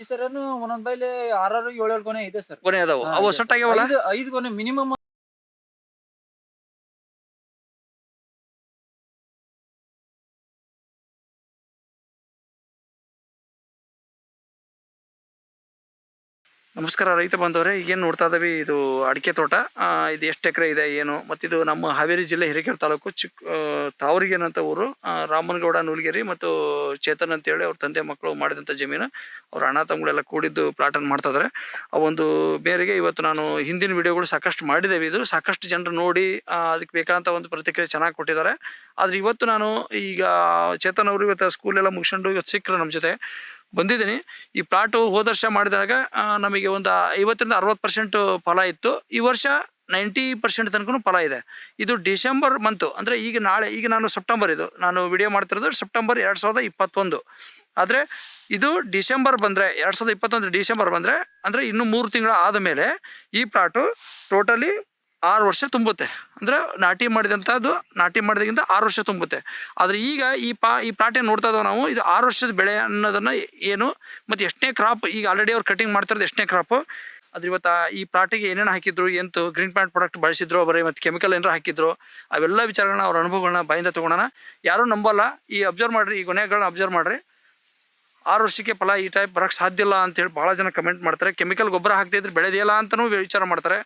ಈ ಸರನು ಒಂದೊಂದ್ ಬೈಲಿ ಆರಾರು ಏಳೇಳು ಕೊನೆ ಇದೆ ಸರ್. ಕೊನೆ ಅದಾವ. ಅವು ಸೆಟ್. ಆಗ್ಯಾವಲ್ಲ ಐದು ಕೊನೆ ಮಿನಿಮಮ್ ನಮಸ್ಕಾರ ರೈತ ಬಂದವರೇ ಈಗೇನು ನೋಡ್ತಾ ಇದ್ದೀವಿ, ಇದು ಅಡಿಕೆ ತೋಟ. ಇದು ಎಷ್ಟು ಎಕರೆ ಇದೆ, ಏನು? ಮತ್ತಿದು ನಮ್ಮ ಹಾವೇರಿ ಜಿಲ್ಲೆ ಹಿರೇಕೆರೆ ತಾಲೂಕು ಚಿಕ್ಕ ತಾವರಿಗೇನ್ ಅಂತ ಊರು? ರಾಮನಗೌಡ, ನೂಲ್ಗೇರಿ ಮತ್ತು ಚೇತನ್ ಅಂತೇಳಿ ಅವ್ರ ತಂದೆ ಮಕ್ಕಳು ಮಾಡಿದಂಥ ಜಮೀನು. ಅವ್ರ ಅಣ್ಣ ತಮ್ಮಗಳೆಲ್ಲ ಕೂಡಿದ್ದು ಪ್ಲಾಟನ್ನು ಮಾಡ್ತಾ ಇದ್ದಾರೆ ಆ ಒಂದು ಬೇರೆಗೆ ಇವತ್ತು ನಾನು ಹಿಂದಿನ ವಿಡಿಯೋಗಳು ಸಾಕಷ್ಟು ಮಾಡಿದ್ದೇವೆ. ಇದು ಸಾಕಷ್ಟು ಜನರು ನೋಡಿ ಅದಕ್ಕೆ ಬೇಕಾದಂಥ ಒಂದು ಪ್ರತಿಕ್ರಿಯೆ ಚೆನ್ನಾಗಿ ಕೊಟ್ಟಿದ್ದಾರೆ. ಆದರೆ ಇವತ್ತು ನಾನು ಈಗ ಚೇತನ್ ಅವರು ಇವತ್ತು ಸ್ಕೂಲೆಲ್ಲ ಮುಗಿಸ್ಕೊಂಡು ಇವತ್ತು ಸಿಕ್ಕರು ನಮ್ಮ ಜೊತೆ. ಬಂದಿದ್ದೀನಿ. ಈ ಪ್ಲಾಟು ಹೋದ ವರ್ಷ ಮಾಡಿದಾಗ ನಮಗೆ ಒಂದು ಐವತ್ತರಿಂದ ಅರವತ್ತು ಪರ್ಸೆಂಟ್ ಫಲ ಇತ್ತು. ಈ ವರ್ಷ ನೈಂಟಿ ಪರ್ಸೆಂಟ್ ತನಕ ಫಲ ಇದೆ. ಇದು ಡಿಸೆಂಬರ್ ಮಂತು ಅಂದರೆ ಈಗ ನಾಳೆ, ಈಗ ನಾನು ಸೆಪ್ಟೆಂಬರ್ ಇದು. ನಾನು ವಿಡಿಯೋ ಮಾಡ್ತಿರೋದು ಸೆಪ್ಟೆಂಬರ್ ಎರಡು ಸಾವಿರದ ಇಪ್ಪತ್ತೊಂದು. ಆದರೆ ಇದು ಡಿಸೆಂಬರ್ ಬಂದರೆ, ಎರಡು ಸಾವಿರದ ಇಪ್ಪತ್ತೊಂದು ಡಿಸೆಂಬರ್ ಬಂದರೆ, ಅಂದರೆ ಇನ್ನು ಮೂರು ತಿಂಗಳು ಆದ ಮೇಲೆ ಈ ಪ್ಲಾಟು ಟೋಟಲಿ ಆರು ವರ್ಷ ತುಂಬುತ್ತೆ. ಅಂದರೆ ನಾಟಿ ಮಾಡಿದಂಥದ್ದು ನಾಟಿ ಮಾಡಿದಕ್ಕಿಂತ ಆರು ವರ್ಷ ತುಂಬುತ್ತೆ. ಆದರೆ ಈಗ ಈ ಪಾ, ಈ ಪ್ಲಾಟ್ ಏನು ನೋಡ್ತಾ ಇದ್ದಾವೆ ನಾವು, ಇದು ಆರು ವರ್ಷದ ಬೆಳೆ ಅನ್ನೋದನ್ನು ಏನು, ಮತ್ತು ಎಷ್ಟನೇ ಕ್ರಾಪ್ ಈಗ ಆಲ್ರೆಡಿ ಅವ್ರು ಕಟಿಂಗ್ ಮಾಡ್ತಿರೋದು ಎಷ್ಟನೇ ಕ್ರಾಪು ಅದ್ರ ಇವತ್ತು ಈ ಪ್ಲಾಟಿಗೆ ಏನೇನು ಹಾಕಿದ್ರು, ಎಂತು ಗ್ರೀನ್ ಪ್ಲಾಂಟ್ ಪ್ರಾಡಕ್ಟ್ ಬಳಸಿದ್ರು, ಬರೀ ಮತ್ತು ಕೆಮಿಕಲ್ ಏನಾರು ಹಾಕಿದ್ರು, ಅವೆಲ್ಲ ವಿಚಾರಗಳನ್ನ ಅವ್ರ ಅನುಭವಗಳನ್ನ ಬಾಯಿಂದ ತೊಗೊಳೋಣ ಯಾರೂ ನಂಬಲ್ಲ. ಈ ಅಬ್ಸರ್ವ್ ಮಾಡಿರಿ, ಈ ಕೊನೆಗಳನ್ನ ಅಬ್ಸರ್ವ್ ಮಾಡಿರಿ. ಆರು ವರ್ಷಕ್ಕೆ ಫಲ ಈ ಟೈಪ್ ಬರೋಕ್ಕೆ ಸಾಧ್ಯ ಇಲ್ಲ ಅಂತೇಳಿ ಭಾಳ ಜನ ಕಮೆಂಟ್ ಮಾಡ್ತಾರೆ. ಕೆಮಿಕಲ್ ಗೊಬ್ಬರ ಹಾಕ್ತಿದ್ರೆ ಬೆಳೆದಿಲ್ಲ ಅಂತಲೂ ವಿಚಾರ ಮಾಡ್ತಾರೆ.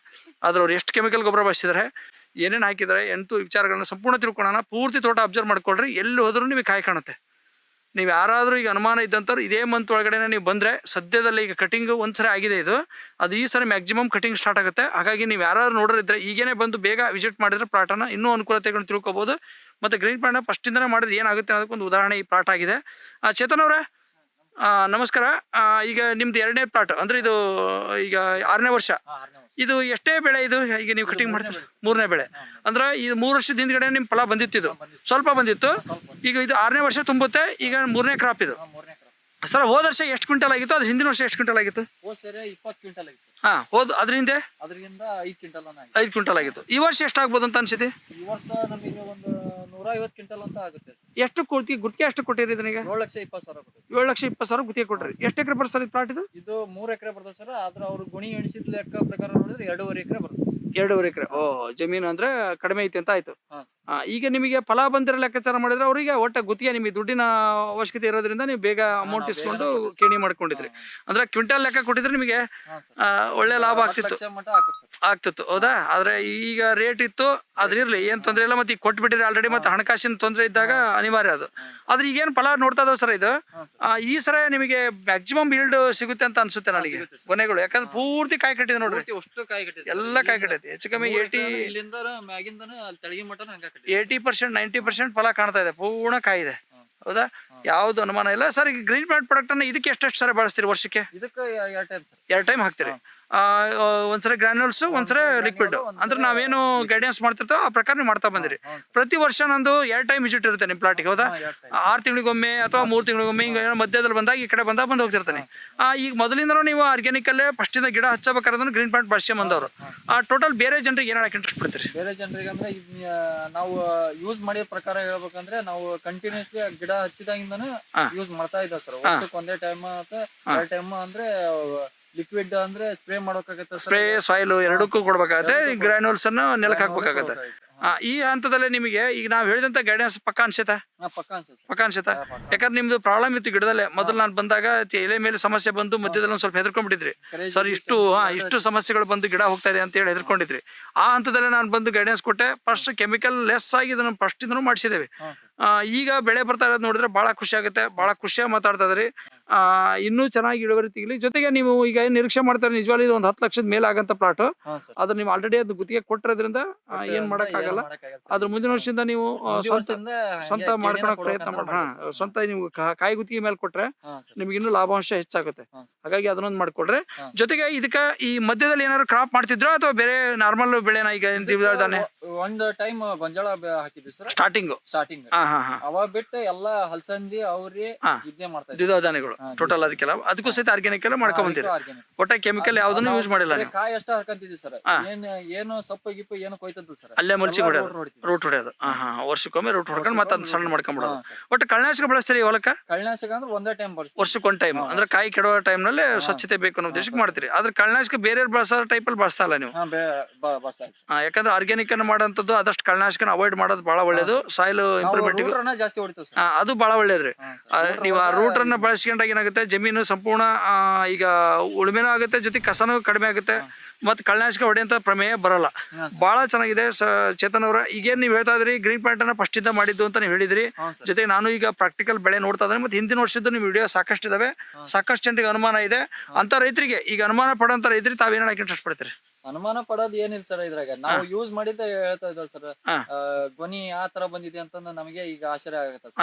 ಆದ್ರೆ ಅವ್ರು ಎಷ್ಟು ಕೆಮಿಕಲ್ ಗೊಬ್ಬರ ಬಳಸಿದ್ದಾರೆ ಏನೇನು ಹಾಕಿದ್ದಾರೆ ಎಂಟು ವಿಚಾರಗಳನ್ನ ಸಂಪೂರ್ಣ ತಿಳ್ಕೊಳ್ಳೋಣ ಪೂರ್ತಿ ತೋಟ ಅಬ್ಸರ್ವ್ ಮಾಡ್ಕೊಳ್ರಿ, ಎಲ್ಲಿ ಹೋದ್ರೂ ನಿಮಗೆ ಕಾಯಿ ಕಾಣುತ್ತೆ. ನೀವು ಯಾರಾದರೂ ಈಗ ಅನುಮಾನ ಇದ್ದಂಥವ್ರು ಇದೇ ಮಂತ್ ಒಳಗಡೆ ನೀವು ಬಂದರೆ ಸದ್ಯದಲ್ಲಿ ಈಗ ಕಟಿಂಗ್ ಒಂದು ಸರಿ ಆಗಿದೆ ಇದು. ಅದು ಈ ಸರಿ ಮ್ಯಾಕ್ಸಿಮಮ್ ಕಟಿಂಗ್ ಸ್ಟಾರ್ಟ್ ಆಗುತ್ತೆ. ಹಾಗಾಗಿ ನೀವು ಯಾರಾದ್ರು ನೋಡೋರಿದ್ರೆ ಈಗೇನೆ ಬಂದು ಬೇಗ ವಿಸಿಟ್ ಮಾಡಿದ್ರೆ ಪ್ಲಾಟನ್ನು ಇನ್ನೂ ಅನುಕೂಲತೆಗಳನ್ನ ತಿಳ್ಕೊಬೋದು. ಮತ್ತು ಗ್ರೀನ್ ಪ್ಲಾಂಟ್ ಫಸ್ಟಿಂದನೇ ಮಾಡಿದ್ರೆ ಏನಾಗುತ್ತೆ ಅನ್ನೋದಕ್ಕೊಂದು ಉದಾಹರಣೆ ಈ ಪ್ಲಾಟ್ ಆಗಿದೆ. ಚೇತನ್ ಅವರೇ ನಮಸ್ಕಾರ. ಈಗ ನಿಮ್ದು ಎರಡನೇ ಪ್ಲಾಟ್ ಅಂದ್ರೆ ಇದು ಈಗ ಆರನೇ ವರ್ಷ. ಇದು ಎಷ್ಟೇ ಬೆಳೆ ಇದು ಈಗ ನೀವು ಕಟಿಂಗ್ ಮಾಡ್ತೀರ? ಮೂರನೇ ಬೆಳೆ. ಅಂದ್ರೆ ಇದು ಮೂರು ವರ್ಷದ ಹಿಂದ್ಗಡೆ ನಿಮ್ಮ ಫಲ ಬಂದಿತ್ತು ಇದು. ಸ್ವಲ್ಪ ಬಂದಿತ್ತು. ಈಗ ಇದು ಆರನೇ ವರ್ಷ ತುಂಬುತ್ತೆ ಈಗ ಮೂರನೇ ಕ್ರಾಪ್ ಇದು. ಸರ್ ಹೋದ ವರ್ಷ ಎಷ್ಟು ಕ್ವಿಂಟಲ್ ಆಗಿತ್ತು? ಅದ್ರ ಹಿಂದಿನ ವರ್ಷ ಎಷ್ಟು ಕ್ವಿಂಟಲ್ ಆಗಿತ್ತು? ಹಾಂ ಹೋದ ಅದ್ರ ಹಿಂದೆ? ಐದು ಕ್ವಿಂಟಲ್ ಆಗಿತ್ತು. ಈ ವರ್ಷ ಎಷ್ಟಾಗ್ಬೋದು ಅಂತ ಅನ್ಸಿದೆ? ಐವತ್ತು ಕ್ವಿಂಟಲ್ ಅಂತ ಆಗುತ್ತೆ ಸರ್. ಎಷ್ಟು ಕೊಡ್ತಿ ಗುತ್ತಿಗೆ ಎಷ್ಟು ಕೊಟ್ಟಿರಿ ಇದನ್ನೀಗ ಏಳು ಲಕ್ಷ ಇಪ್ಪತ್ತು ಸಾವಿರ ಏಳು ಲಕ್ಷ ಇಪ್ಪತ್ತು ಸಾವಿರ ಗುತ್ತಿಗೆ ಕೊಟ್ರಿ ಎಷ್ಟು ಎಕರೆ ಬರ್ತದೆ ಸರ್ ಇದು ಪ್ಲಾಟ್ ಇದು? ಇದು ಮೂರು ಎಕರೆ ಬರ್ತದೆ ಸರ್ ಆದ್ರೆ ಅವ್ರು ಗುಣಿ ಎಣಿಸಿದ ಲೆಕ್ಕ ಪ್ರಕಾರ ನೋಡಿದ್ರೆ ಎರಡೂವರೆ ಎಕರೆ ಬರ್ತದೆ ಸರ್. ಎರಡೂವರೆ ಎಕರೆ. ಓ ಜಮೀನು ಅಂದ್ರೆ ಕಡಿಮೆ ಐತಿ ಅಂತ ಆಯ್ತು. ಹಾಂ. ಸರ್ ಆ, ಈಗ ನಿಮಗೆ ಫಲ ಬಂದಿರೋ ಲೆಕ್ಕಾಚಾರ ಮಾಡಿದ್ರೆ ಅವರಿಗೆ ಒಟ್ಟ ಗುತ್ತಿಗೆ ನಿಮಗೆ ದುಡ್ಡಿನ ಅವಶ್ಯಕತೆ ಇರೋದ್ರಿಂದ ನೀವು ಬೇಗ ಅಮೌಂಟ್ ಇಸ್ಕೊಂಡು ಕೇಣಿ ಮಾಡ್ಕೊಂಡಿದ್ರಿ. ಅಂದ್ರೆ ಕ್ವಿಂಟಲ್ ಲೆಕ್ಕ ಕೊಟ್ಟಿದ್ರೆ ನಿಮಗೆ ಹಾಂ ಸರ್. ಆ, ಒಳ್ಳೆ ಲಾಭ ಹತ್ತು ಆಗ್ತಿತ್ತು. ಲಕ್ಷ ಮಟ್ಟ ಆಗುತ್ತೆ ಸರ್. ಆಗ್ತಿತ್ತು. ಹೌದಾ? ಆದ್ರೆ ಈಗ ರೇಟ್ ಇತ್ತು ಅದ್ರ ಇರ್ಲಿ ಏನ್ ತೊಂದ್ರೆ ಇಲ್ಲ. ಮತ್ತೆ ಈಗ ಕೊಟ್ಬಿಟ್ಟಿರಿ ಆಲ್ರೆಡಿ ಮತ್ತೆ ಹಣಕಾಸಿನ ತೊಂದರೆ ಇದ್ದಾಗ ಅನಿವಾರ್ಯ ಅದು. ಆದ್ರೆ ಈಗೇನು ಫಲ ನೋಡ್ತಾ ಇದಾವೆ ಸರ್ ಇದು? ಹಾಂ ಸರ್. ಆ, ಈ ಸರ ನಿಮಗೆ ಮ್ಯಾಕ್ಸಿಮಮ್ ಈಲ್ಡ್ ಸಿಗುತ್ತೆ ಅಂತ ಅನ್ಸುತ್ತೆ ನನಗೆ ಸಿಗುತ್ತೆ ಸರ್. ಕೊನೆಗಳು. ಯಾಕಂದ್ರೆ ಪೂರ್ತಿ ಕಾಯಿ ಕಟ್ಟಿದೆ ನೋಡ್ರಿ. ಪೂರ್ತಿ ಅಷ್ಟು ಕಾಯಿ ಕಟ್ಟಿದೆ ಸರ್. ಎಲ್ಲ ಕಾಯಿ ಕಟ್ಟೈತಿ ಹೆಚ್ಚು ಕಮ್ಮಿ ಏಟಿ ಏಟಿ ಇಲ್ಲಿಂದ ಮ್ಯಾಗಿಂದನ ಅಲ್ಲಿ ಮಟನ ಹಂಗ ಏಯ್ಟಿ ಪರ್ಸೆಂಟ್ ನೈಂಟಿ ಪರ್ಸೆಂಟ್ ಫಲ ಕಾಣ್ತಾ ಇದೆ. ಪೂರ್ಣ ಕಾಯಿದೆ. ಹೌದಾ? ಯಾವ್ದು ಅನುಮಾನ ಇಲ್ಲ. ಸರ್ ಈಗ ಗ್ರೀನ್ ಪ್ಲಾಂಟ್ ಪ್ರಾಡಕ್ಟ್ ಅನ್ನ ಇದಕ್ಕೆ ಎಷ್ಟೆಷ್ಟು ಸರ ಬಳಸ್ತೀರಿ ವರ್ಷಕ್ಕೆ? ಇದಕ್ಕೆ ಎರಡು ಟೈಮ್ ಹಾಕ್ತೀರಿ. ಒಂದ್ಸರಿ ಗ್ರಾನ್ಯೂಲ್ಸ್ ಒಂದ್ಸರಿ ಲಿಕ್ವಿಡ್ ಅಂದ್ರೆ ನಾವೇನು ಗೈಡೆನ್ಸ್ ಮಾಡ್ತಿರ್ತೇವೆ ಆ ಪ್ರಕಾರ ನೀವು ಮಾಡ್ತಾ ಬಂದಿರಿ. ಪ್ರತಿ ವರ್ಷ ನಂದು ಎರಡು ಟೈಮ್ ವಿಸಿಟ್ ಇರುತ್ತೆ ನಿಮ್ಮ ಪ್ಲಾಟಿಗೆ ಹೌದಾ? ಆರು ತಿಂಗಳಿಗೊಮ್ಮೆ ಅಥವಾ ಮೂರು ತಿಂಗಳಿಗೊಮ್ಮೆ ಹಿಂಗೆ ಮಧ್ಯದಲ್ಲಿ ಬಂದಾಗ ಈ ಕಡೆ ಬಂದಾಗ ಬಂದು ಹೋಗ್ತಿರ್ತಾನೆ. ಆ, ಈಗ ಮೊದಲಿಂದ ನೀವು ಆರ್ಗ್ಯಾನಿಕಲ್ಲೇ ಇಂದ ಗಿಡ ಹಚ್ಚಬೇಕಾದ್ರೆ ಗ್ರೀನ್ ಪ್ಲಾಂಟ್ ಬಳಸಿ ಬಂದವರು. ಆ ಟೋಟಲ್ ಬೇರೆ ಜನರಿಗೆ ಏನು ಹೇಳಕ್ಕೆ ಇಂಟ್ರೆಸ್ಟ್ ಬಿಡ್ತೀರಿ ಬೇರೆ ಜನರಿಗೆ ಅಂದ್ರೆ ನಾವು ಯೂಸ್ ಮಾಡಿದ ಪ್ರಕಾರ ಹೇಳ್ಬೇಕಂದ್ರೆ ನಾವು ಕಂಟಿನ್ಯೂಸ್ಲಿ ಗಿಡ ಹಚ್ಚಿದಾಗಿಂದನೂ ಯೂಸ್ ಮಾಡ್ತಾ ಇದ್ದಾವೆ ಸರ್ ಒಂದೇ ಟೈಮ್ ಅಥವಾ ಎರಡು ಟೈಮ್ ಅಂದ್ರೆ ಲಿಕ್ವಿಡ್ ಅಂದ್ರೆ ಸ್ಪ್ರೇ ಮಾಡೋಕಾಗತ್ತೆ sir. ಸ್ಪ್ರೇ ಸಾಯಿಲ್ ಎರಡಕ್ಕೂ ಕೊಡ್ಬೇಕಾಗತ್ತೆ. ಗ್ರಾನ್ಯೂಲ್ಸ್ ಅನ್ನು ನೆಲಕ್ಕೆ ಹಾಕ್ಬೇಕಾಗತ್ತೆ. ಆ, ಈ ಹಂತದಲ್ಲಿ ನಿಮಗೆ ಈಗ ನಾವು ಹೇಳಿದಂತ ಗೈಡೆನ್ಸ್ ಪಕ್ಕ ಅನ್ಸುತ್ತಾ ಪಕ್ಕ ಅನ್ಸುತ್ತೆ. ಯಾಕಂದ್ರೆ ನಿಮ್ದು ಪ್ರಾಬ್ಲಮ್ ಇತ್ತು ಗಿಡದಲ್ಲೇ. ಮೊದಲು ನಾನು ಬಂದಾಗ ಎಲೆ ಮೇಲೆ ಸಮಸ್ಯೆ ಬಂದು ಮಧ್ಯದಲ್ಲಿ ಒಂದು ಸ್ವಲ್ಪ ಹೆದರ್ಕೊಂಡ್ಬಿಟ್ಟಿದ್ರಿ. ಸರ್ ಇಷ್ಟು ಹಾ, ಇಷ್ಟು ಸಮಸ್ಯೆಗಳು ಬಂದು ಗಿಡ ಹೋಗ್ತಾ ಇದೆ ಅಂತ ಹೇಳಿ ಹೆದರ್ಕೊಂಡಿದ್ರಿ. ಆ ಹಂತದಲ್ಲೇ ನಾನು ಬಂದು ಗೈಡೆನ್ಸ್ ಕೊಟ್ಟೆ. ಫಸ್ಟ್ ಕೆಮಿಕಲ್ ಲೆಸ್ ಆಗಿ ಇದನ್ನು ಫಸ್ಟ್ ಇಂದನೂ ಮಾಡಿಸಿದ್ದೇವೆ. ಆ, ಈಗ ಬೆಳೆ ಬರ್ತಾ ಇರೋದು ನೋಡಿದ್ರೆ ಬಹಳ ಖುಷಿ ಆಗುತ್ತೆ. ಬಹಳ ಖುಷಿಯಾಗಿ ಮಾತಾಡ್ತಾ ಇದ್ರಿ. ಇನ್ನೂ ಚೆನ್ನಾಗಿ ಇಳುವರಿ ತೆಗಿಲಿ. ಜೊತೆಗೆ ನೀವು ಈಗ ಏನ್ ನಿರೀಕ್ಷೆ ಮಾಡ್ತಾರೆ? ನಿಜವಾಗ್ಲೂ ಇದು ಒಂದು ಹತ್ತು ಲಕ್ಷದ ಮೇಲೆ ಆಗಂತ ಪ್ಲಾಟ್ ಅದ್ರ ನೀವು ಆಲ್ರೆಡಿ ಅದು ಗುತ್ತಿಗೆ ಕೊಟ್ಟಿರೋದ್ರಿಂದ ಏನ್ ಮಾಡಕ್ ಆಗಲ್ಲ ಮಾಡಕ್ಕಾಗಲ್ಲ. ಅದ್ರ ಮುಂದಿನ ವರ್ಷದಿಂದ ನೀವು ಸ್ವಂತ ಸ್ವಂತ ಮಾಡ್ಕೊಳಕ್ ಪ್ರಯತ್ನ ಮಾಡ್ರಿ. ಸ್ವಂತ ನೀವು ಕಾಯಿ ಗುತ್ತಿಗೆ ಮೇಲೆ ಕೊಟ್ರೆ. ನಿಮ್ಗೆ ಇನ್ನೂ ಲಾಭಾಂಶ ಹೆಚ್ಚಾಗುತ್ತೆ. ಹಾಗಾಗಿ ಅದನ್ನೊಂದು ಮಾಡ್ಕೊಡ್ರಿ ಜೊತೆಗೆ ಇದಕ್ಕ ಈ ಮಧ್ಯದಲ್ಲಿ ಏನಾದ್ರು ಕ್ರಾಪ್ ಮಾಡ್ತಿದ್ರ ಅಥವಾ ಬೇರೆ ನಾರ್ಮಲ್ ಬೆಳೆನ ಈಗ ದ್ವಿದಳ ಒಂದು ಟೈಮ್ ಗೊಂಜಾಳ ಹಾಕಿದ್ವಿ ಸರ್. ಸ್ಟಾರ್ಟಿಂಗ್ ಸ್ಟಾರ್ಟಿಂಗ್ ಅವಾಗ ಬಿಟ್ಟು ಎಲ್ಲಾ ಹಲಸಂದಿ ಅವ್ರಿ. ಇದನ್ನೇ ದ್ವಿದಳ ಧಾನ್ಯಗಳು ಟೋಟಲ್ ಅದಕ್ಕೆಲ್ಲ. ಅದಕ್ಕೂ ಸಹಿತ ಆರ್ಗ್ಯಾನಿಕ್ ಎಲ್ಲ ಮಾಡ್ಕೊಂಡ್ ಬಂದಿರಿ. ಒಟ್ಟ ಕೆಮಿಕಲ್ ಯಾವ್ದನ್ನು ಯೂಸ್ ಮಾಡಿಲ್ಲ ಕಾಯಿ ಅಷ್ಟ ಹರ್ಕಂತಿದ್ವಿ ಸರ್. ಏನ್ ಏನು ಸೊಪ್ಪು ಗಿಪ್ಪು ಏನು ಕೊಯ್ತಂತ ಸರ್. ಅಲ್ಲೇ ಮುಲ್ಚಿ ಹೊಡೆಯೋದು ರೂಟ್ ಹೊಡೆಯೋದು. ಹಾ ಹಾ. ವರ್ಷಕ್ಕೊಮ್ಮೆ ರೂಟ್ ಹೊಡ್ಕೊಂಡು ಮತ್ತೆ ಸಣ್ಣ ಸರ್. ಒಟ್ಟು ಕಳ್ಳನಾಶಕ ಬಳಸ್ತೀರಿ ಈ ಹೊಲಕ್ಕ? ಕಳ್ಳನಾಶಕ ಅಂದ್ರೆ ಒಂದೇ ಟೈಮ್ ಬಳಸ್ತೀವಿ. ವರ್ಷಕ್ಕೊಂದು ಟೈಮ್ ಅಂದ್ರೆ ಕಾಯಿ ಕೆಡುವ ಟೈಮ್ನಲ್ಲಿ ಸ್ವಚ್ಛತೆ ಬೇಕು ಅನ್ನೋ ಉದ್ದೇಶಕ್ಕೆ ಮಾಡ್ತೀರಿ. ಆದ್ರೆ ಕಳ್ಳನಾಶಕ ಬೇರೆ ಬಳಸೋ ಟೈಪಲ್ಲಿ ಬಳಸ್ತಾ ಇಲ್ಲ ನೀವು. ಯಾಕಂದ್ರೆ ಆರ್ಗ್ಯಾನಿಕ್ ಅನ್ನು ಮಾಡೋಂಥದ್ದು ಆದಷ್ಟು ಕಳ್ಳನಾಶಕನ ಅವಾಯ್ಡ್ ಮಾಡೋದು ಬಹಳ ಒಳ್ಳೇದು. ಸಾಯಿಲ್ ಇಂಪ್ರೂವ್ಮೆಂಟ್ ಅದು ಬಹಳ ಒಳ್ಳೇದ್ರಿ. ನೀವು. ಆ, ರೂಟ್ ಅನ್ನ ಬಳಸ್ಕೊಂಡಾಗ ಏನಾಗುತ್ತೆ? ಜಮೀನು ಸಂಪೂರ್ಣ ಈಗ ಉಳುಮೆನೂ ಆಗುತ್ತೆ ಜೊತೆ ಕಸನೂ ಕಡಿಮೆ ಆಗುತ್ತೆ. ಮತ್ತೆ ಕಳ್ಳನಾಶಕ ಹೊಡೆಯಂತ ಪ್ರಮೇಯ ಬರಲ್ಲ. ಬಹಳ ಭಾಳ ಚೆನ್ನಾಗಿದೆ ಸ ಚೇತನ್ ಅವರ. ಈಗೇನು ನೀವು ಹೇಳ್ತಾ ಇದ್ರಿ ಗ್ರೀನ್ ಪ್ಯಾಂಟ್ ಅನ್ನ ಫಸ್ಟ್ ಇಂದ ಮಾಡಿದ್ದು ಅಂತ ನೀವು ಹೇಳಿದ್ರಿ. ಜೊತೆಗೆ ನಾನು ಈಗ ಪ್ರಾಕ್ಟಿಕಲ್ ಬೆಳೆ ನೋಡ್ತಾ ಇದ್ದೇನೆ ಮತ್ತೆ ಹಿಂದಿನ ವರ್ಷದ್ದು ನಿಮ್ಮ ವಿಡಿಯೋ ಸಾಕಷ್ಟು ಇದಾವೆ. ಸಾಕಷ್ಟು ಜನರಿಗೆ ಅನುಮಾನ ಇದೆ. ಅಂತ ರೈತರಿಗೆ ಈಗ ಅನುಮಾನ ಪಡೋಂತ ರೈತರಿಗೆ ತಾವೇನ ಹಾಕಿ ಇಂಟ್ರೆಸ್ಟ್ ಪಡ್ತೀರಿ? ಅನುಮಾನ ಪಡೋದು ಏನಿಲ್ಲ ಸರ್ ಇದ್ರಾಗ. ನಾವು ಯೂಸ್ ಮಾಡಿದ್ದ ಹೇಳ್ತಾ ಇದ್ದಾರೆ ಸರ್. ಧ್ವನಿ ಗೊನಿ ಆ ತರ ಬಂದಿದೆ ಅಂತಂದ್ರೆ ನಮಗೆ ಈಗ ಆಶ್ಚರ್ಯ ಆಗುತ್ತೆ ಸರ್.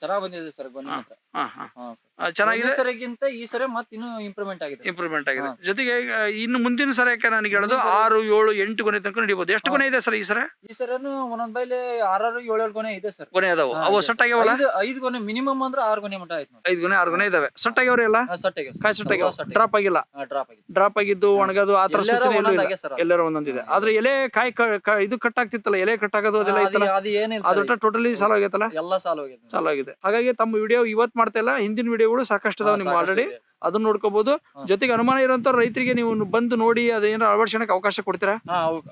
ಚೆನ್ನಾಗ್ ಬಂದಿದೆ ಸರ್. ಗೊನಿ ಚೆನ್ನಾಗಿದೆ? ಸರಿಗಿಂತ ಈ ಸರಿ ಮತ್ತೆ ಇನ್ನೂ ಇಂಪ್ರೂವ್ಮೆಂಟ್ ಆಗಿದೆ ಇಂಪ್ರೂವ್ಮೆಂಟ್ ಆಗಿದೆ. ಜೊತೆಗೆ ಇನ್ನು ಮುಂದಿನ ಸರಕ್ಕೆ ನನಗೆ ಹೇಳೋದು ಆರು ಏಳು ಎಂಟು ಕೊನೆ ತನಕ ನಡಿಬೋದು ಎಷ್ಟು ಕೊನೆ ಇದೆ ಸರ್ ಈ ಸರ? ಈ ಸರನು ಒಂದೊಂದ್ ಬೈಲಿ ಆರಾರು ಏಳು ಗೊನೆ ಇದೆ ಸರ್. ಕೊನೆ ಅದಾವ. ಅವು ಸೆಟ್ ಆಗ್ಯಾವಲ್ಲ? ಐದು ಕೊನೆ ಗೊನೆ ಮಿನಿಮಮ್ ಅಂದ್ರೆ ಆರು ಗೊನೆ ಮಟ್ಟ ಆಯ್ತು ಐದು ಕೊನೆ ಆರು ಕೊನೆ ಇದಾವೆ. ಸೆಟ್ ಆಗ್ಯಾವ್ರಿ ಎಲ್ಲ? ಸೆಟ್ ಆಗ್ಯಾವ ಕಾಯಿ ಸೆಟ್ ಆಗ್ಯಾವ? ಡ್ರಾಪ್ ಆಗಿಲ್ಲ? ಡ್ರಾಪ್ ಆಗಿದೆ ಡ್ರಾಪ್ ಆಗಿದ್ದು ಒಣಗದು ಆ ತರ ಎಲ್ಲಾರ ಸೂಚನೆ ಆಗಿದೆ ಎಲ್ಲರೂ ಒಂದೊಂದಿದೆ. ಆದ್ರೆ ಎಲೆ ಕಾಯಿ ಇದು ಕಟ್ ಆಗ್ತಿತ್ತಲ್ಲ? ಎಲೆ ಕಟ್ ಆಗೋದು ಅದೆಲ್ಲ ಅದು ಇತ್ತಲ್ಲ ಅದು ಏನಿಲ್ಲ ಅದೊಟ್ಟ ಟೋಟಲಿ ಸಾಲ ಆಗೈತಲ್ಲ? ಎಲ್ಲ ಸಾಲ ಹೋಗಿದೆ ಸಾಲ ಆಗಿದೆ. ಹಾಗಾಗಿ ತಮ್ಮ ವಿಡಿಯೋ ಇವತ್ತು ಮಾಡ್ತಾ ಇಲ್ಲ ಹಿಂದಿನ ವಿಡಿಯೋಗಳು ಸಾಕಷ್ಟು ಅದಾವ ನಿಮ್ಗೆ ಆಲ್ರೆಡಿ ಅದನ್ನ ನೋಡ್ಕೋಬಹುದು ಜೊತೆಗೆ ಅನುಮಾನ ಇರುವಂತ ರೈತರಿಗೆ ನೀವು ಬಂದು ನೋಡಿ ಅದೇನಾರ ಅಳವಡಿಸೋಣಕ್ಕೆ ಅವಕಾಶ ಕೊಡ್ತೀರಾ?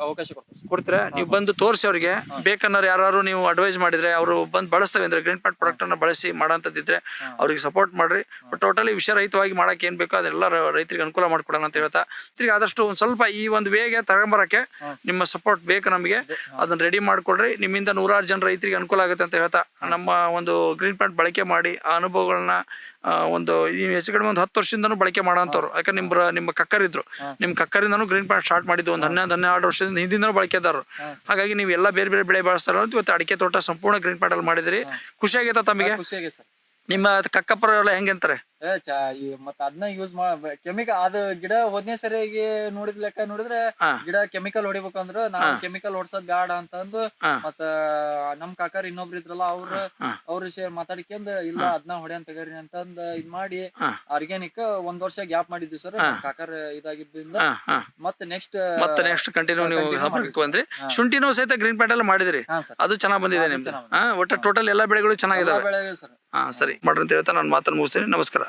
ಅವಕಾಶ. ಕೊಡ್ತೀರಾ? ನೀವು ಬಂದು ತೋರಿಸಿ ಅವ್ರಿಗೆ. ಬೇಕನ್ನೋರು ಯಾರು ನೀವು ಅಡ್ವೈಸ್ ಮಾಡಿದ್ರೆ ಅವರು ಬಂದು ಬಳಸ್ತೇವೆ ಅಂದ್ರೆ ಗ್ರೀನ್ ಪ್ಯಾಂಟ್ ಪ್ರಾಡಕ್ಟ್ ಅನ್ನ ಬಳಸಿ ಮಾಡೋಂಥದ್ದಿದ್ರೆ ಅವ್ರಿಗೆ ಸಪೋರ್ಟ್ ಮಾಡ್ರಿ. ಬಟ್ ಟೋಟಲಿ ವಿಷಯರಹಿತವಾಗಿ ಮಾಡಕ್ಕೆ ಏನ್ ಬೇಕೋ ಅದೆಲ್ಲ ರೈತರಿಗೆ ಅನುಕೂಲ ಮಾಡ್ಕೊಡೋಣ ಅಂತ ಹೇಳ್ತಾ ತಿರ್ಗಿ ಆದಷ್ಟು ಒಂದ್ ಸ್ವಲ್ಪ ಈ ಒಂದು ವೇಗ ತಗೊಂಬರಕ್ಕೆ ನಿಮ್ಮ ಸಪೋರ್ಟ್ ಬೇಕು ನಮಗೆ. ಅದನ್ನ ರೆಡಿ ಮಾಡ್ಕೊಡ್ರಿ. ನಿಮ್ಮಿಂದ ನೂರಾರು ಜನ ರೈತರಿಗೆ ಅನುಕೂಲ ಆಗುತ್ತೆ ಅಂತ ಹೇಳ್ತಾ ನಮ್ಮ ಒಂದು ಗ್ರೀನ್ ಪ್ಯಾಂಟ್ ಬಳಕೆ ಮಾಡಿ ಆ ಅನುಭವಗಳನ್ನ ಒಂದು ಹೆಚ್ಚು ಕಡಿಮೆ ಒಂದು ಹತ್ತು ವರ್ಷದಿಂದನೂ ಬಳಕೆ ಮಾಡೋಂಥವ್ರು ಯಾಕಂದ್ರೆ ನಿಮ್ಮ ನಿಮ್ಮ ಕಕ್ಕರಿದ್ರು. ನಿಮ್ಮ ಕಕ್ಕರಿಂದನೂ ಗ್ರೀನ್ ಪ್ಯಾಂಟ್ ಸ್ಟಾರ್ಟ್ ಮಾಡಿದ್ದು ಒಂದು ಹನ್ನೊಂದು ಹನ್ನೆರಡು ವರ್ಷದಿಂದ ಹಿಂದಿಂದನೂ ಬಳಕೆದಾರರು ಹಾಗಾಗಿ ನೀವು ಎಲ್ಲ ಬೇರೆ ಬೇರೆ ಬೆಳೆ ಬಳಸ್ತಾರ ಅಂತ ಇವತ್ತು ಅಡಿಕೆ ತೋಟ ಸಂಪೂರ್ಣ ಗ್ರೀನ್ ಪ್ಯಾಂಟ್ ಅಲ್ಲಿ ಮಾಡಿದಿರಿ. ಖುಷಿ ಆಗೈತಾ ತಮಗೆ? ನಿಮ್ಮ ಕಕ್ಕಪ್ಪರ ಎಲ್ಲ ಹೆಂಗಂತಾರೆ ಏ ಚಾ ಈ ಮತ್ತ ಅದನ್ನ ಯೂಸ್ ಮಾಡ ಕೆಮಿಕಲ್ ಅದು ಗಿಡ ಹೋದ್ನೇ ಸರಿಯಾಗಿ ನೋಡಿದ ಲೆಕ್ಕ ನೋಡಿದ್ರೆ ಹಾ. ಗಿಡ ಕೆಮಿಕಲ್ ಹೊಡಿಬೇಕಂದ್ರ ನಾವ್ ಕೆಮಿಕಲ್ ಹೊಡ್ಸೋದ್ ಬ್ಯಾಡ ಅಂತಂದು ಹಾ. ಮತ್ತ ನಮ್ ಕಾಕಾರ ಇನ್ನೊಬ್ರು ಇದ್ರಲ್ಲ ಅವ್ರ ಹಾ. ಅವ್ರ ವಿಷಯ ಮಾತಾಡ್ಕೊಂಡ್ ಇಲ್ಲ ಅದನ್ನ ಹೊಡ್ಯನ್ ತಗರಿ ಅಂತಂದ ಇದ್ ಮಾಡಿ ಹಾ. ಆರ್ಗ್ಯಾನಿಕ್ ಒಂದ್ ವರ್ಷ ಗ್ಯಾಪ್ ಮಾಡಿದ್ವಿ ಸರ್ ಕಾಕಾರ ಇದಾಗಿದ್ದರಿಂದ ಹಾ. ಹಾ. ಮತ್ತೆ ನೆಕ್ಸ್ಟ್ ಮತ್ತೆ ನೆಕ್ಸ್ಟ್ ಕಂಟಿನ್ಯೂ ನೀವು continue ಬಂದ್ರಿ. ಶುಂಠಿನೂ ಸಹಿತ ಗ್ರೀನ್ ಪ್ಯಾಂಟ್ ಎಲ್ಲ ಮಾಡಿದ್ರಿ. ಹಾ ಸರ್. ಅದು ಚೆನ್ನಾಗಿ ಬಂದಿದೆ ನಿಮ್ದು. ಚೆನ್ನಾಗ್ ಹಾ ಒಟ್ಟು ಟೋಟಲ್ ಎಲ್ಲಾ ಬೆಳೆಗಳು ಚೆನ್ನಾಗಿದೆ ಸರ್. ಹಾ ಸರಿ ಮಾಡ್ರಿ ಅಂತ ಹೇಳ್ತಾ ನಾನು ಮಾತನ್ನು ಮುಗಿಸ್ತೀನಿ. ನಮಸ್ಕಾರ.